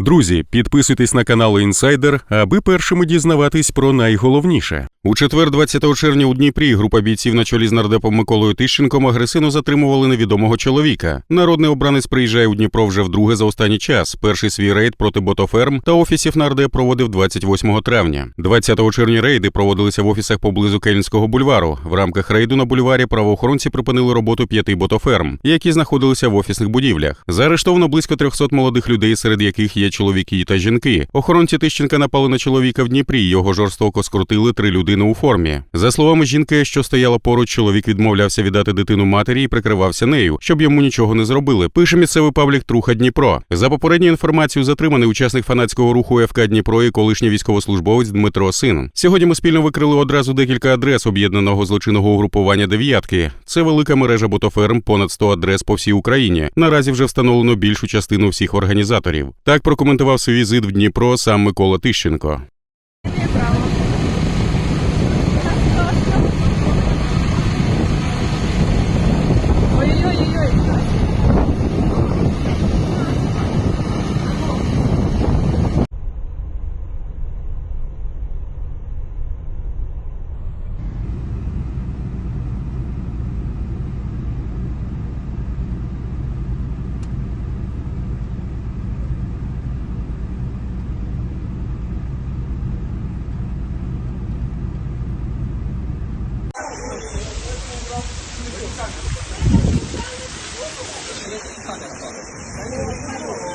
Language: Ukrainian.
Друзі, підписуйтесь на канал Інсайдер, аби першими дізнаватись про найголовніше. У четвер, 20 червня, у Дніпрі група бійців на чолі з нардепом Миколою Тищенком агресивно затримували невідомого чоловіка. Народний обранець приїжджає у Дніпро вже вдруге за останній час. Перший свій рейд проти ботоферм та офісів нардеп проводив 28 травня. 20 червня рейди проводилися в офісах поблизу Кельнського бульвару. В рамках рейду на бульварі правоохоронці припинили роботу п'яти ботоферм, які знаходилися в офісних будівлях. Заарештовано близько 300 молодих людей, серед яких є чоловіки та жінки. Охоронці Тищенка напали на чоловіка в Дніпрі. Його жорстоко скрутили три людини у формі. За словами жінки, що стояла поруч, чоловік відмовлявся віддати дитину матері і прикривався нею, щоб йому нічого не зробили. Пише місцевий паблік Труха Дніпро. За попередньою інформацією, затриманий учасник фанатського руху ФК Дніпро і колишній військовослужбовець Дмитро Син. Сьогодні ми спільно викрили одразу декілька адрес об'єднаного злочинного угрупування дев'ятки. Це велика мережа ботоферм, понад 100 адрес по всій Україні. Наразі вже встановлено більшу частину всіх організаторів. Так прокоментував свій візит в Дніпро сам Микола Тищенко. Thank you.